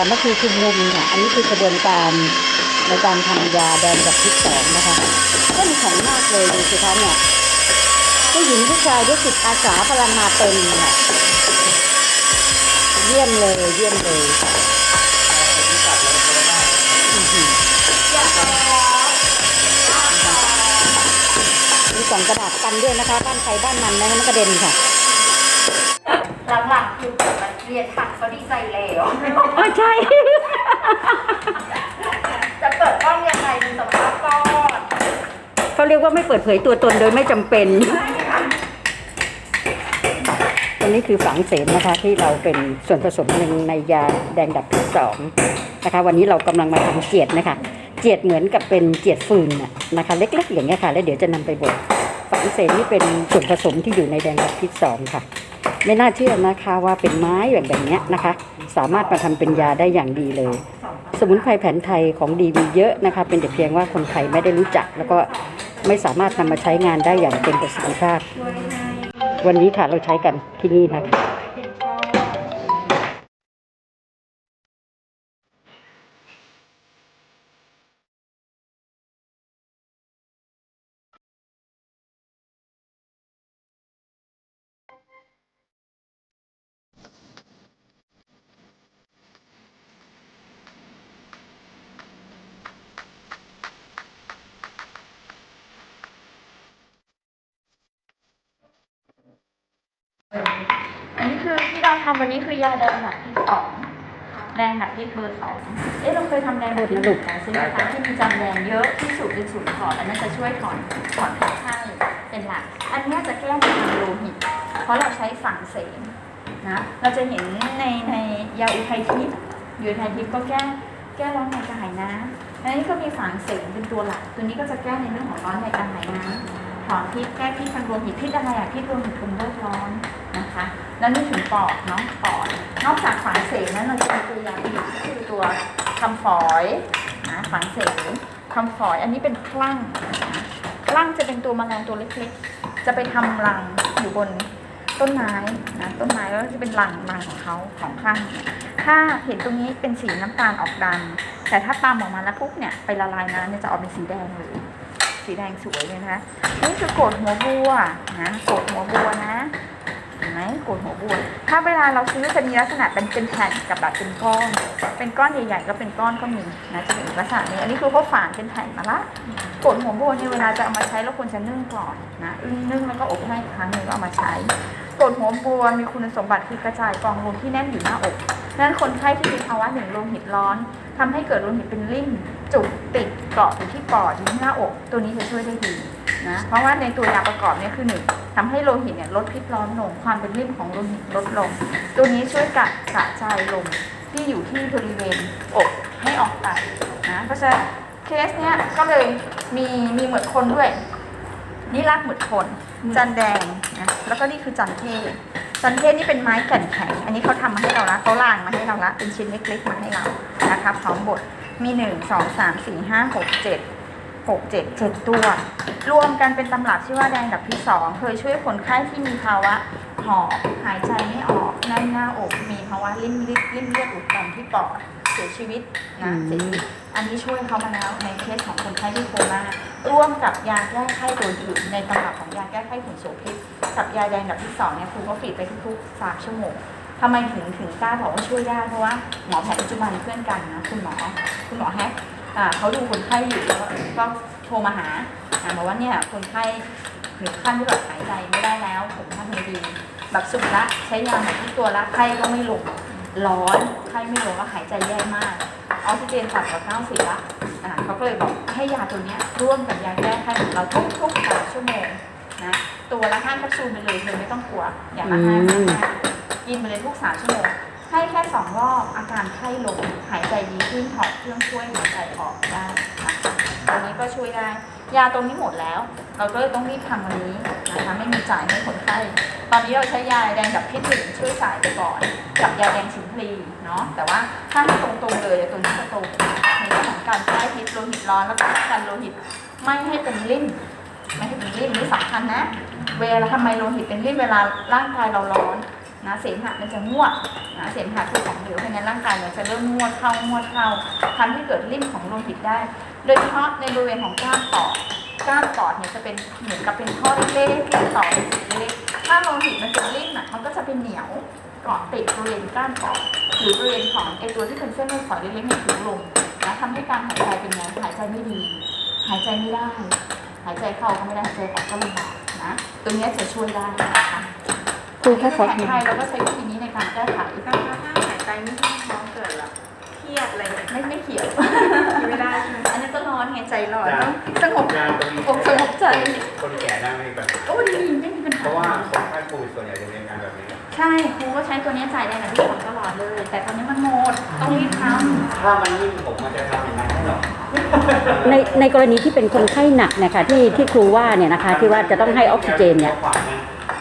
ามัคคีคือมุมค่ะ อันนี้คือกระบวนการในการทำยาแดงกับพิษสองนะคะเข้มแข็งมากเลยดูสิคะเนี่ยผู้หญิงผู้ชายด้วยจิตอาสาพลังมาเต็มค่ะเยี่ยมเลยเยี่ยมเลยมีกล่องกระดาษกันด้วยนะคะ บ้านใครบ้านมันนะมันกระเด็นค่ะหลังๆคือ เรียนผัดเขาดีใจแล้วอ๋อใช่ จะเปิดกล้องยังไงดูสภาพก้อนเขาเรียกว่าไม่เปิดเผยตัวตนโดยไม่จำเป็น ตัวนี้คือฝังเสนนะคะที่เราเป็นส่วนผสมหนึ่งในยาแดงดับพิษสองนะคะ วันนี้เรากำลังมาทำเจียดนะคะ เจียดเหมือนกับเป็นเจียดฟืนน่ะนะคะ เล็กๆอย่างเงี้ยค่ะ แล้วเดี๋ยวจะนำไปบดฝังเสนนี่เป็นส่วนผสมที่อยู่ในแดงดับพิษสองค่ะ ไม่น่าเชื่อนะคะว่าเป็นไม้แบบแบบนี้นะคะ สามารถมาทำเป็นยาได้อย่างดีเลย สมุนไพรแผนไทยของดีมีเยอะนะคะ เป็นแต่เพียงว่าคนไทยไม่ได้รู้จัก แล้วก็ไม่สามารถนำมาใช้งานได้อย่างเต็มประสิทธิภาพ วันนี้ค่ะเราใช้กันที่นี่นะคะ อันนี้คือที่เราทำวันนี้คือยาแดงหนักที่สองแดงหนักที่เบอร์สองเอ๊ะเราเคยทำแดงหนักที่หนึ่งนะใช่ไหมคะที่มีจำแดงเยอะที่สุดเป็นศูนย์ถอนอันนั้นจะช่วยถอนถอนค่าไข้เป็นหลัก อันนี้จะแก้ในทางโลหิต เพราะเราใช้ฝังเสมนะเราจะเห็นในในยาอุทัยทิพย์ยู่อุทัยทิพย์ก็แก้แก้ร้อนในกระหายน้ำอันนี้ก็มีฝังเสมเป็นตัวหลัก ตัวนี้ก็จะแก้ในเรื่องของร้อนในกระหายน้ำ อนพิษแก้พิษทางโลหิตพิษอะไรอะพิษโลหิตเป็นโรคร้อนนะคะ แล้วนึกถึงปอดเนาะปอดนอกจากฝังเสมนั้นเราจะมีตัวยาอื่นก็คือตัวคำฝอยนะฝังเสมคำฝอยอันนี้เป็นคลั่งคลั่งจะเป็นตัวแมลงตัวเล็กๆ จะไปทำรังอยู่บนต้นไม้นะต้นไม้แล้วจะเป็นรังรังของเขาของข้างเนี่ยถ้าเห็นตรงนี้เป็นสีน้ำตาลออกดำแต่ถ้าตามออกมาแล้วปุ๊บเนี่ยไปละลายน้ำเนี่ยจะออกเป็นสีแดงเลย สีแดงสวยเลยนะคะนี่คือโกดหัวบัวนะโกดหัวบัวนะเห็นไหมโกดหัวบัว ถ้าเวลาเราซื้อจะมีลักษณะเป็นเป็นแผ่นกับแบบเป็นก้อน เป็นก้อนใหญ่ๆก็เป็นก้อนก็มีนะจะเป็นลักษณะนี้อันนี้คือเขาฝานเป็นแผ่นมาละโกดหัวบัวเนี่ยเวลาจะเอามาใช้เราควรจะนึ่งก่อนนะนึ่งแล้วก็อบแห้ครั้งหนึ่งก็เอามาใช้โกดหัวบัวมีคุณสมบัติคือกระจายกองลมที่แน่นอยู่หน้าอกนั้นคนไข้ที่มีภาวะหนึ่งลมหิตร้อนทำให้เกิดลมหิตเป็นริ่ม จุกติดเกาะอยู่ที่ปอดอยู่ที่หน้าอก ตัวนี้จะช่วยได้ดีนะเพราะว่าในตัวยาประกอบเนี่ยคือหนึ่งทำให้โลหิตเนี่ยลดพิษร้อนลงความเป็นริ่มของโลหิตลดลง ตัวนี้ช่วยกัดกระจายลมที่อยู่ที่บริเวณอกให้ออกไปนะเพราะฉะนั้นเคสเนี้ยก็เลยมีมีเหมือนคนด้วยนี่รากเหมือนคน จันแดงนะแล้วก็นี่คือจันเทศจันเทศนี่เป็นไม้แก่นแข็ง อันนี้เขาทำมาให้เราละเขาล่างมาให้เราละเป็นชิ้นเล็กๆมาให้เรา นะคะพร้อมบดมีหนึ่งสองสามสี่ห้าหกเจ็ดหกเจ็ดเจ็ดตัว รวมกันเป็นตำรับชื่อว่าแดงดับที่สองเคยช่วยคนไข้ที่มีภาวะหอบหายใจไม่ออกแน่นหน้าอกมีภาวะริ่มริดริ่มเลือดอุดตันที่ปอดเสียชีวิตนะอืมเสียชีวิตอันนี้ช่วยเขามาแล้วในเคสของคนไข้ที่โคม่าร่วมกับยาแก้ไข้ตัวอื่นในตำรับของยาแก้ไข้หุ่นโสพิษกับยาแดงดับที่สองเนี่ยครูเขาฟีดไปทุกๆสามชั่วโมง ทำไมถึงถึงกล้าบอกว่าช่วยได้เพราะว่าหมอแผนปัจจุบันเพื่อนกันนะคุณหมอคุณหมอแฮกอ่าเขาดูคนไข้อยู่แล้วก็โทรมาหาอ่าบอกว่าเนี่ยคนไข้ถึงขั้นที่แบบหายใจไม่ได้แล้ว ผมทำไงดีแบบสุดละใช้ยาหมดทุกตัวละไข้ก็ไม่ลงร้อนไข้ไม่ลงแล้วหายใจแย่มากออกซิเจนต่ำกว่า90ละอ่าเขาก็เลยบอกให้ยาตัวนี้ร่วมกับยาแก้ไข้ของเราทุกทุกๆสามชั่วโมงนะตัวละห้าแคปซูลไปเลยเลยไม่ต้องกลัวอย่ามาห้ามห้า กินไปเลยทุกสามชั่วโมงให้แค่สองรอบอาการไข้ลงหายใจดีขึ้นถอดเครื่องช่วยหายใจออกได้นะคะตรงนี้ก็ช่วยได้ ยาตรงนี้หมดแล้ว เราก็เลยต้องรีบทำวันนี้นะคะไม่มีจ่ายให้คนไข้ตอนนี้เราใช้ยาแดงกับพิษหนึ่งช่วยจ่ายไปก่อนกับยาแดงสิงพลีเนาะแต่ว่าถ้าให้ตรงๆเลยตัวนี้จะตรงในเรื่องของการแก้พิษโลหิตร้อนแล้วก็การโลหิตไม่ให้เป็นริ่มไม่ให้เป็นริ่มนี่สำคัญนะ เวลาทำไมโลหิตเป็นริ่มเวลาร่างกายเราร้อน นะเสมหะมันจะงวดนะเสมหะคือของเหลวเพราะงั้นร่างกายมันจะเริ่มงวดเข้างวดเข้าทำให้เกิดริ่มของโลหิตได้ โดยเฉพาะในบริเวณของก้านปอดก้านปอดเนี่ยจะเป็นเหมือนกับเป็นท่อเล็กๆที่ต่อเป็นเล็กๆถ้าโลหิตมันเป็นริ่มอะมันก็จะเป็นเหนียวเกาะติดบริเวณก้านปอดหรือบริเวณของไอตัวที่เป็นเส้นเลือดฝอยเล็กๆในถุงลมนะทำให้การหายใจเป็นไงหายใจไม่ดี หายใจไม่ได้ หายใจเข้าก็ไม่ได้หายใจออกก็ลำบากนะตรงนี้จะช่วยได้นะคะ ครูคะขอแผนไทยเราก็ใช้วิธีนี้ในการแก้ไขถ้าถ้าหายใจไม่ทั่วท้องเกิดแบบเครียดอะไรอย่างเงี้ยไม่ไม่เขียวกินไม่ได้ใช่ไหมอันนี้ก็ร้อนไงใจร้อนต้องสงบงานตรงนี้อกสงบใจคนแก่ได้ไหมแบบโอ้ดีไม่มีปัญหาเพราะว่าคนไข้โควิดส่วนใหญ่จะเรียนงานแบบนี้ใช่ครูก็ใช้ตัวเนี้ยจ่ายได้นะที่ผมตลอดเลย แต่ตอนนี้มันหมดต้องรีบทถ้ามันยิ่งผมมันจะทำอย่างนั้นให้หรอในในกรณีที่เป็นคนไข้หนักเนี่ยค่ะที่ที่ครูว่าเนี่ยนะคะที่ว่าจะต้องให้ออกซิเจนเนี่ย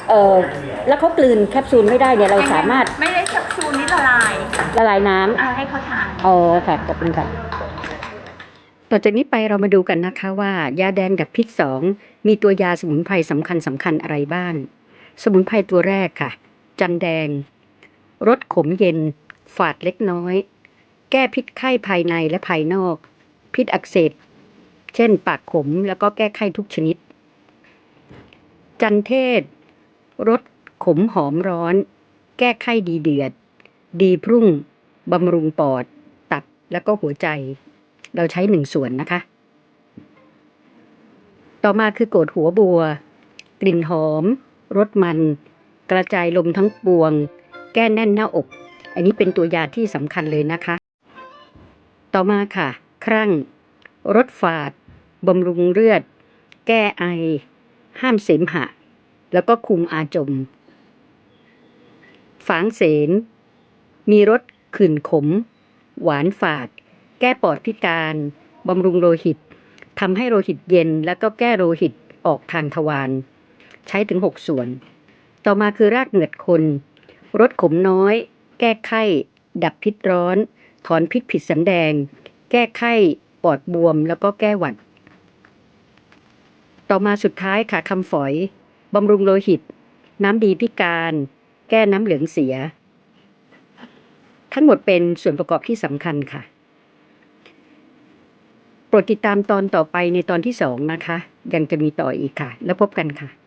เออแล้วเขากลืนแคปซูลไม่ได้เนี่ยำเราสามารถไม่ได้แคปซูลนี่ละลายละลายน้ำอ่าให้เขาทาน อ๋อค่ะขอบคุณค่ะ ต่อจากนี้ไปเรามาดูกันนะคะว่า ยาแดงดับพิษสองมีตัวยาสมุนไพรสำคัญสำคัญอะไรบ้าง สมุนไพรตัวแรกค่ะ จันแดง รสขมเย็น ฝาดเล็กน้อย แก้พิษไข้ภายในและภายนอก พิษอักเสบ เช่นปากขมแล้วก็แก้ไข้ทุกชนิด จันเทศ รสขมหอมร้อน แก้ไข้ดีเดือด ดีพรุ่ง บำรุงปอด ตับแล้วก็หัวใจ เราใช้หนึ่งส่วนนะคะ ต่อมาคือโกดหัวบัว กลิ่นหอม รสมัน กระจายลมทั้งปวง แก้แน่นหน้าอก อันนี้เป็นตัวยาที่สำคัญเลยนะคะ ต่อมาค่ะ ครั่ง รสฝาด บำรุงเลือด แก้ไอ ห้ามเสมหะ แล้วก็คุมอาจม ฝางเสน มีรสขื่นขม หวานฝาด แก้ปอดพิการบำรุงโลหิตทำให้โลหิตเย็นแล้วก็แก้โลหิตออกทางทวารใช้ถึง 6 ส่วน ต่อมาคือรากเหงือดคนรสขมน้อย แก้ไข้ ดับพิษร้อน ถอนพิษผิดสันแดง แก้ไข้ ปอดบวมแล้วก็แก้หวัด ต่อมาสุดท้ายค่ะคำฝอย บำรุงโลหิต น้ำดีพิการ แก้น้ำเหลืองเสีย ทั้งหมดเป็นส่วนประกอบที่สำคัญค่ะ โปรดติดตามตอนต่อไปในตอนที่สองนะคะ ยังจะมีต่ออีกค่ะ แล้วพบกันค่ะ